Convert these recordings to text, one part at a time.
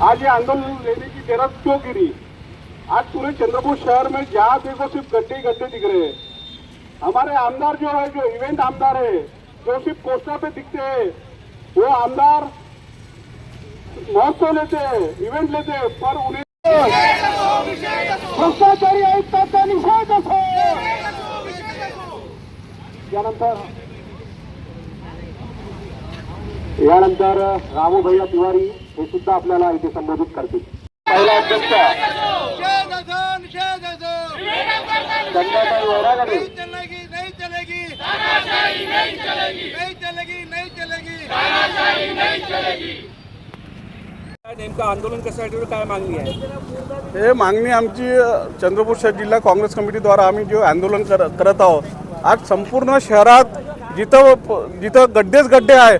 आज ये आंदोलन लेने की जरूरत क्यों गिरी आज पूरे चंद्रपुर शहर में जहाँ देखो सिर्फ गड्ढे ही गड्ढे दिख रहे हैं हमारे आमदार जो है जो इवेंट आमदार है जो सिर्फ पोस्टर पे दिखते हैं वो आमदार महोत्सव लेते हैं इवेंट लेते हैं पर उन्हें भ्रष्टाचारी आयुक्ताचा निषेध असो यानंतर यानंतर रामू भैया तिवारी हे सुद्धा आपल्याला इथे संबोधित करतील. पहिला अध्यक्ष. शेजन शेजन चंद्रकांत वैरागडे नहीं चलेगी. नहीं चलेगी. नहीं चलेगी नहीं चलेगी. काय नेमकं आंदोलन कशासाठी काय मागणी आहे? हे मागणी आमची चंद्रपूर शहर जिल्हा काँग्रेस कमिटीद्वारा आम्ही जे आंदोलन कर करत आहोत आज संपूर्ण शहरात जिथं जिथं गड्डेच गड्डे आहे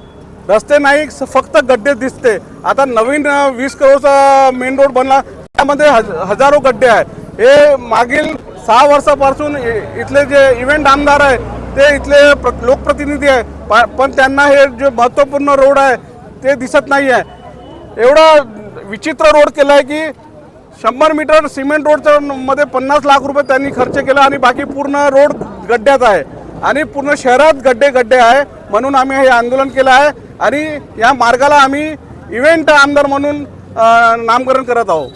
रस्ते नाही फक्त गड्डे दिसते. आता नवीन वीस करोडचा मेन रोड बनला त्यामध्ये हज हजारो गड्डे आहे हे मागील सहा वर्षापासून इथले जे इव्हेंट आमदार आहे ते इथले प्र- लोकप्रतिनिधी आहे पण त्यांना हे जे महत्त्वपूर्ण रोड आहे ते दिसत नाही आहे एवढा विचित्र रोड केला आहे की शंभर मीटर सिमेंट रोडच्या मध्ये पन्नास लाख रुपये त्यांनी खर्च केला आणि बाकी पूर्ण रोड गड्ड्यात आहे. आणि पूर्ण शहरात गड्डे गड्डे आहे. म्हणून आम्ही हे आंदोलन केलं आहे आणि या मार्गाला आम्ही इव्हेंट आमदार म्हणून नामकरण करत आहोत.